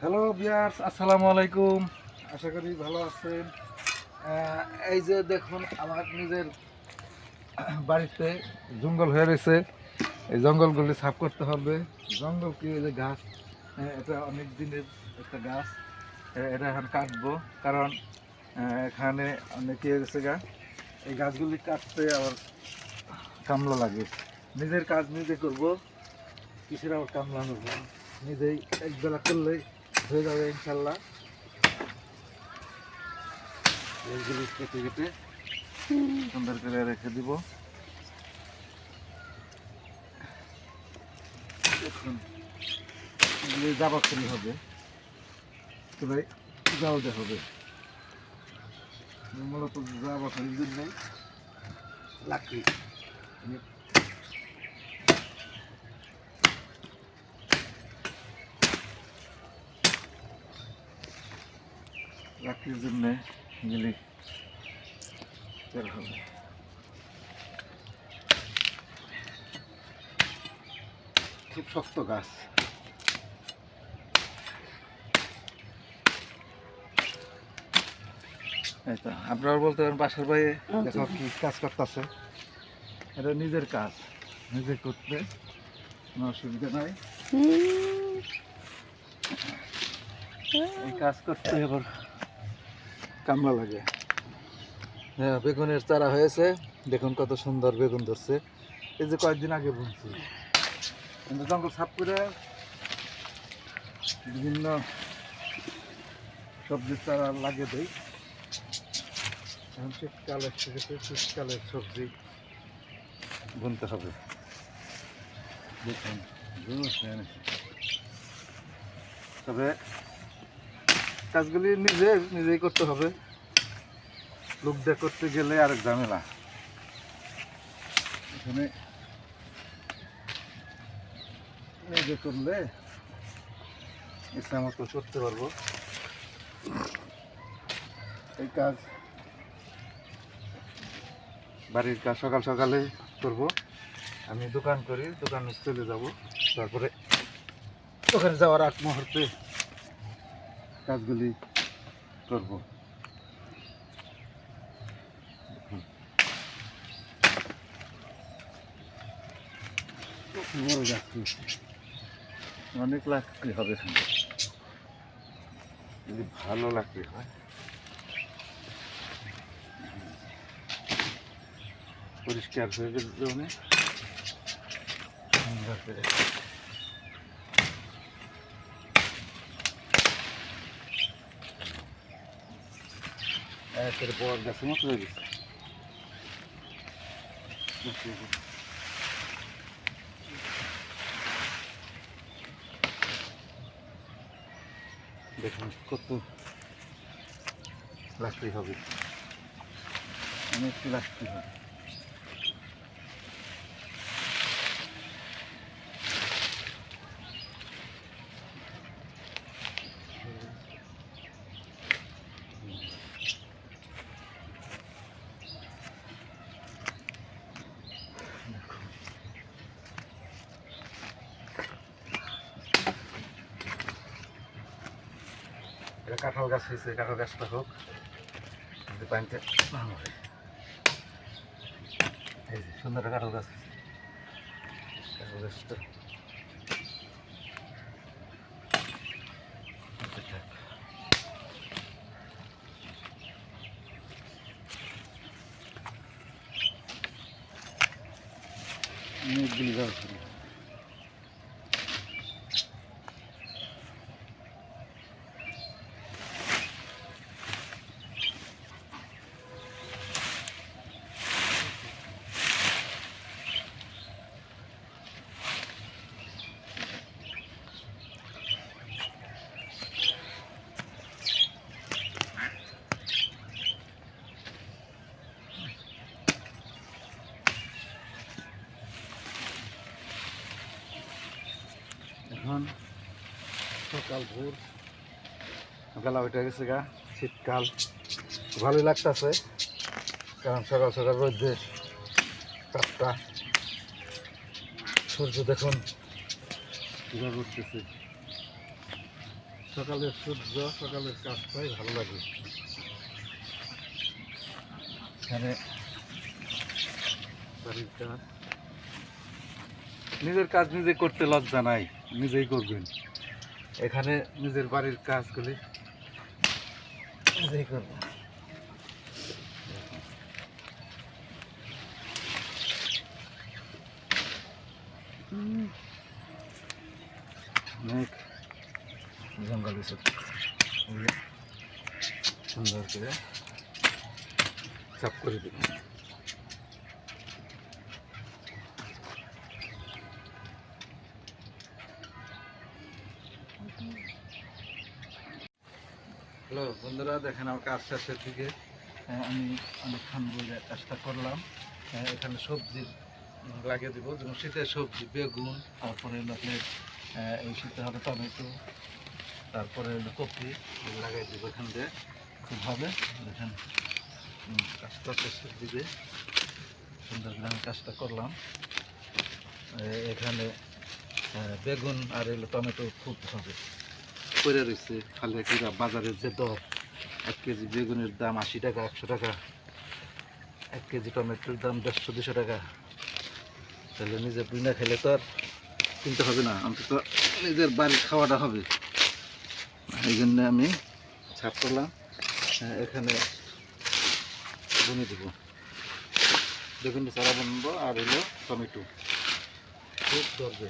Hello বিয়ার্স আসসালামু আলাইকুম। আশা করি ভালো আছেন। এই যে দেখুন, আমার নিজের বাড়িতে জঙ্গল হয়ে রয়েছে। এই জঙ্গলগুলি সাফ করতে হবে। জঙ্গল কি যে গাছ? এটা অনেক দিনের একটা গাছ। এটা এখন কাটবো, কারণ এখানে অনেক ইয়ে গেছে গা, এই গাছগুলি কাটতে আবার কামলা লাগে। নিজের কাজ নিজে করব কিসের আবার কামলা নেব। নিজেই একবেলা করলেই হয়ে যাবে ইনশাল্লাহ। এইগুলি কেটে কেটে সুন্দর করে রেখে দিব। দেখুন এগুলি জাবা খুলি হবে। তবে যাওয়া হবে। মূলত জাবা খুলির জন্য লাকড়ি। লাকড়ির জন্য গেলে হবে। খুব শক্ত গাছ। এই তো আপনারা বলতে পারেন পাশের বাইরে দেখো কি কাজ করতেছে। এটা নিজের কাজ নিজে করতে কোনো অসুবিধা নাই। এই কাজ করতে এবার কামলা লাগে। হ্যাঁ বেগুনের চারা হয়েছে। দেখুন কত সুন্দর বেগুন ধরছে। এই যে কয়েকদিন আগে বুনছি। কিন্তু জঙ্গল সাফ করে বিভিন্ন সবজির চারা লাগিয়ে দেই। এখন শীতকাল এসে শীতকালের সবজি বুনতে হবে। দেখুন তবে কাজগুলি নিজে নিজেই করতে হবে। লোক দিয়ে করতে গেলে আরেক ঝামেলা। এখানে নিজে করলে ইচ্ছা মতো করতে পারব। এই কাজ বাড়ির কাজ সকাল সকালে করব। আমি দোকান করি, দোকানে চলে যাব। তারপরে ওখানে যাওয়ার আগ মুহূর্তে কাজগুলি করব। বড় যাচ্ছি। অনেক লাকড়ি হবে এখানে। যদি ভালো লাকড়ি হয়। পরিষ্কার হয়ে গেলে অনেক। সুন্দর করে একের পর গাছের মতো হয়ে গেছে। দেখুন কত লাস্টি হবে। অনেক লাস্টি হবে। এটা কাঁঠাল গাছ হয়েছে, কাঁঠাল গাছটা হোক। যদি পানিতে ভালো হয় এই যে সুন্দর কাঁঠাল গাছ হয়েছে। কাঁঠাল গাছটা আচ্ছা, থাক। অনেকগুলি গাছ হলো। এখন সকাল ভোর। বেলা উঠে গেছে গা, শীতকাল। ভালোই লাগতেছে, কারণ সকাল সকাল রোদে তাপটা সূর্য দেখুন। কীভাবে উঠতেছে। সকালের সূর্য, সকালের কাজটাই ভালো লাগে। এখানে বাড়ির কাজ। নিজের কাজ নিজে করতে লজ্জা নাই। নিজেই করবেন। এখানে নিজের বাড়ির কাজগুলি নিজেই করবেন। অনেক জঙ্গল সুন্দর করে সাফ করে দেবেন হ্যালো বন্ধুরা দেখেন আমার কাজ শেষের দিকে। আমি অনেকক্ষণ বলে কাজটা করলাম। এখানে সবজি লাগিয়ে দেবো। যেমন শীতের সবজি বেগুন তারপরে আপনার, এই শীতে হবে টমেটো তারপরে কপি লাগাই দেবো এখান দিয়ে। খুবভাবে দেখেন উম, কাজটা শেষের দিকে। সুন্দর আমি কাজটা করলাম। এখানে বেগুন আর এলো টমেটো খুব হবে। পড়ে রয়েছে খালি কিরা বাজারের যে দর এক কেজি বেগুনের দাম আশি টাকা একশো টাকা। এক কেজি টমেটোর দাম দেড়শো দুশো টাকা। তাহলে নিজে বিনা খেলে তো আর কিনতে হবে না অন্তত নিজের বাড়ির খাওয়াটা হবে। এই জন্য আমি ছাপ করলাম আহ, এখানে বুনে দেব। বেগুনের চারা বুনবো আর হলো টমেটো। খুব ধরবে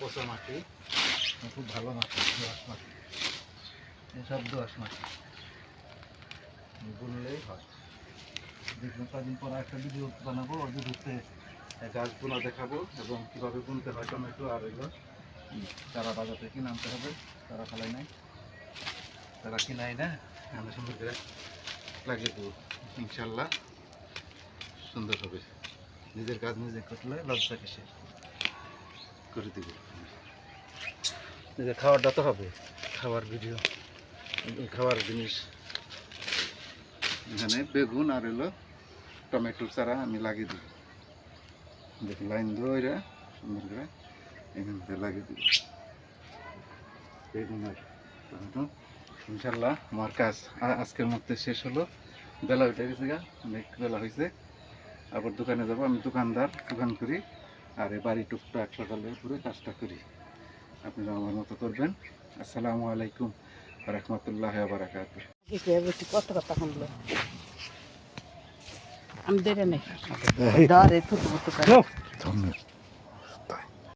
পচা মাটি খুব ভালো মাটি মাটি। এসব দোয়াশ মাটি বুনলেই হয়। দেখবেন কদিন পর একটা ভিডিও বানাবো, ওর ভিডিওতে গাছ বোনা দেখাবো এবং কীভাবে বুনতে হয় টমেটো আর এগুলো। তারা বাজার থেকে আনতে হবে তারা ফেলাই নাই। তারা কিনাই না আমি সুন্দর লাগিয়ে দেবো, ইনশাল্লাহ। সুন্দর হবে। নিজের কাজ নিজে করলে লজ্জা কিসে করে দিব। নিজের খাওয়ারটা তো হবে, খাওয়ার ভিডিও খাওয়ার জিনিস। এখানে বেগুন আর এলো টমেটোর চারা আমি লাগিয়ে দিব। দেখি, লাইন এরা সুন্দর করে এখান থেকে লাগিয়ে দিব। বেগুন আর টমেটো। ইনশাল্লাহ আমার কাজ আজকের মধ্যে শেষ হলো। বেলা উঠে গেছে গা, অনেক বেলা হয়েছে আবার দোকানে যাব, আমি দোকানদার, দোকান করি। আর এই বাড়ি টুকটাক সকালে পুরো কাজটা করি। আপনারা আমার মতো করবেন। আসসালামু আলাইকুম। রহমতুল্লাহ বারাকাত কত কথা শুনলো আমি দেরে নেই।